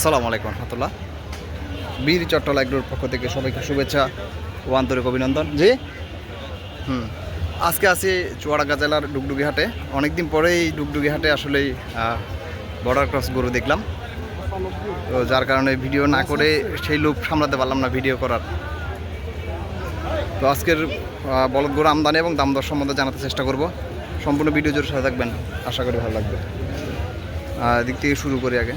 আসসালামু আলাইকুম রহমতুল্লাহ। বীর চট্টলা এগ্রোর পক্ষ থেকে সবাইকে শুভেচ্ছা ও আন্তরিক অভিনন্দন। জি। হুম আজকে আছি চুয়াডাঙ্গা জেলার ডুগডুগি হাটে। অনেকদিন পরেই ডুগডুগি হাটে আসলেই বর্ডার ক্রস গরু দেখলাম। তো যার কারণে ভিডিও না করে সেই লোক সামলাতে পারলাম না ভিডিও করার। তো আজকের বলদ গরু আমদানি এবং দাম দর সম্বন্ধে জানাতে চেষ্টা করব। সম্পূর্ণ ভিডিও জোর সাথে থাকবেন। আশা করি ভালো লাগবে। এদিক থেকে শুরু করি আগে।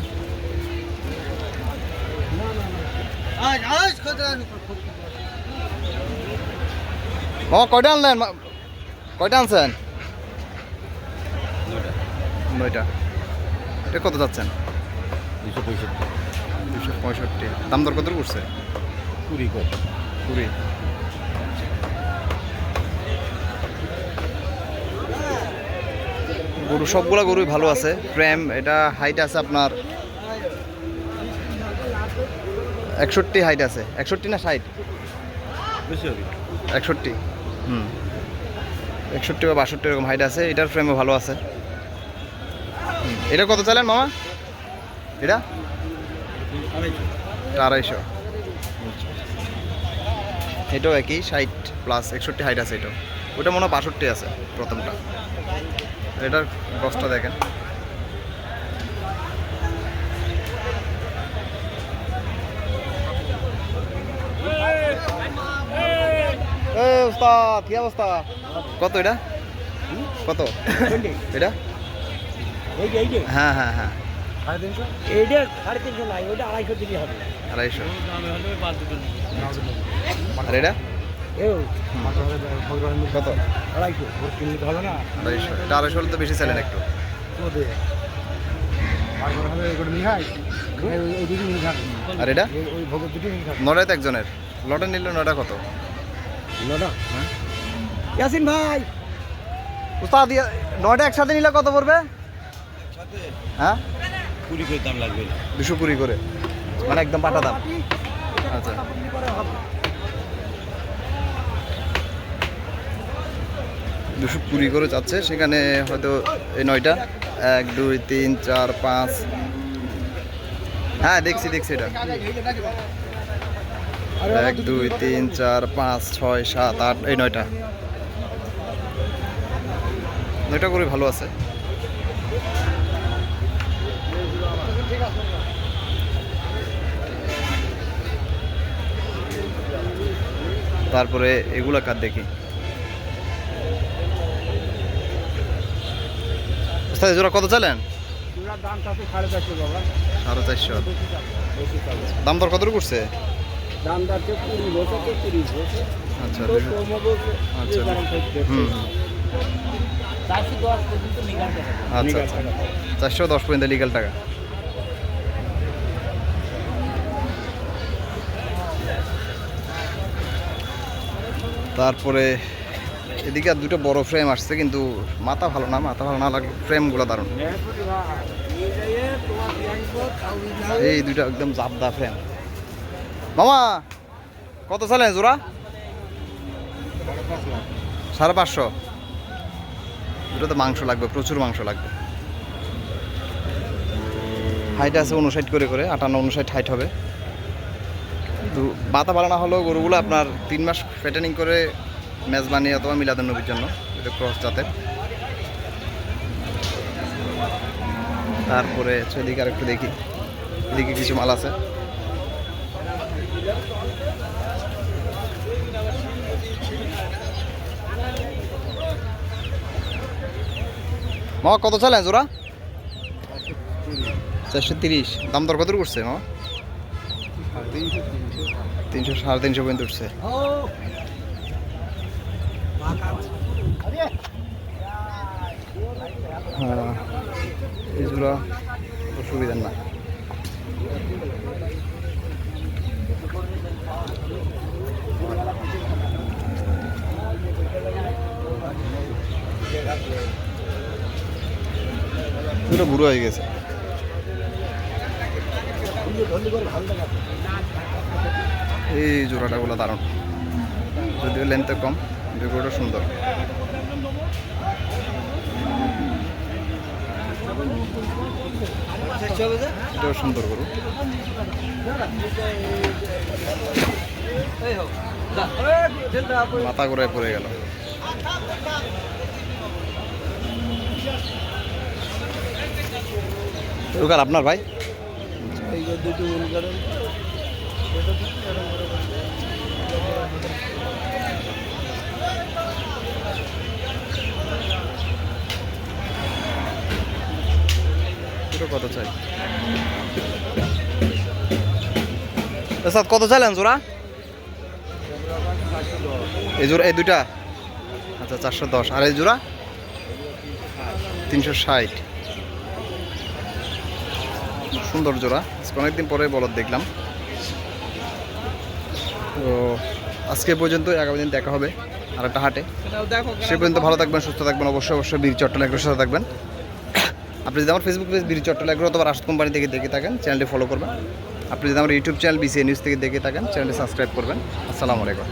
মামা কয়টা আনলেন? কয়টা আনছেন? নয়টা। এটা কত যাচ্ছেন? দুশো পঁয়ষট্টি। দুশো পঁয়ষট্টি। দাম দর কত করছে কুড়ি কত কুড়ি। গরু সবগুলা গরুই ভালো আছে। প্রেম এটা হাইট আছে আপনার একষট্টি হাইট আছে। একষট্টি না ষাট? একষট্টি। হুম। একষট্টি বা বাষট্টি এরকম হাইট আছে এটার ফ্রেমও ভালো আছে। এটা কত চালেন মামা? এটা? আড়াইশো। এটাও একই ষাট প্লাস একষট্টি হাইট আছে এটাও। ওটা মনে হয় বাষট্টি আছে প্রথমটা। এটার গছটা দেখেন। এ উস্তাদ কি অবস্থা? কত এটা? কত? এটা? হ্যাঁ হ্যাঁ হ্যাঁ। এইটা সাড়ে তিনশো নাই ওইটা আড়াইশো দিলে হবে। আড়াইশো। আর এটা? কত? আড়াইশো। হবে না। আড়াইশো। এটা আড়াইশো হলে তো বেশি একটু। আর এটা? নটায় তো একজনের। লটে নিলে নটা কত? নটা? হ্যাঁ। ইয়াসিন ভাই। উস্তাদ নয়টা একসাথে নিলে কত পড়বে? হ্যাঁ? কুড়ি করে দাম লাগবে। দুশো কুড়ি করে। মানে একদম পাটা দাম। আচ্ছা। দুশো কুড়ি করে যাচ্ছে। সেখানে হয়তো এই নয়টা। এক দুই তিন চার পাঁচ। হ্যাঁ দেখছি দেখছি এটা। এক দুই তিন চার পাঁচ ছয় সাত আট এই নয়টা। নয়টা করে ভালো আছে। তারপরে এগুলা কার দেখি? জোড়া কত চালেন সাড়ে চারশো দাম দর কত করছে দাম যাচ্ছে কুড়ি বছর তো তিরিশ বছর। আচ্ছা তো কম বছর আচ্ছা, হুম চারশো দশ পর্যন্ত নিকাল আচ্ছা আচ্ছা। চারশো দশ পর্যন্ত লিগাল টাকা। তারপরে এদিকে আর দুটো বড় ফ্রেম আসছে কিন্তু মাথা ভালো না মাথা ভালো না লাগল ফ্রেমগুলো দারুণ। এই দুটো একদম জাবদা ফ্রেম মামা, কত চালেন জোড়া? সাড়ে পাঁচশো। দুটো তো মাংস লাগবে, প্রচুর মাংস লাগবে। হাইট আছে উনষাট করে করে, আটান্ন উনষাট হাইট হবে। তো বাতা বাড়ানো হলেও গরুগুলো আপনার তিন মাস ফেটেনিং করে মেজবানি অথবা মিলাদুন নবীর জন্য, এটা ক্রস জাতের। তারপরে সেদিকে আর একটু দেখি, এদিকে কিছু মাল আছে। মামা কত চালেন জোড়া? চারশো তিরিশ। দাম দর কত করছে মামা তিনশো, সাড়ে তিনশো পর্যন্ত উঠছে। হ্যাঁ এগুলো অসুবিধা অসুবিধার না। দুটো বুড়ো হয়ে গেছে। এই জোড়াটা গুলো দারুণ। যদিও লেন্থে কম ভিডিওটা সুন্দর। সুন্দর গরু। মাথা ঘুরায় পড়ে গেল। রুকাল, আপনার ভাই? কত চাই? কত চাইলেন জোড়া? এই জোড়া, এই দুইটা? আচ্ছা চারশো দশ। আর এই জোড়া? তিনশো ষাট। সুন্দর জোড়া। অনেকদিন পরে বলদ দেখলাম। তো আজকে পর্যন্ত আগামী দিন দেখা হবে আর একটা হাটে। সে পর্যন্ত ভালো থাকবেন, সুস্থ থাকবেন, অবশ্যই অবশ্যই বীর চট্টল এগ্রোর সাথে থাকবেন। আপনি যদি আমার ফেসবুক পেজ বীর চট্টল এগ্রো অথবা রাষ্ট্র কোম্পানি থেকে দেখে থাকেন চ্যানেলটি ফলো করবেন। আপনি যদি আমার ইউটিউব চ্যানেল বিসিএ নিউজ থেকে দেখে থাকেন চ্যানেলটি সাবস্ক্রাইব করবেন। আসসালামু আলাইকুম।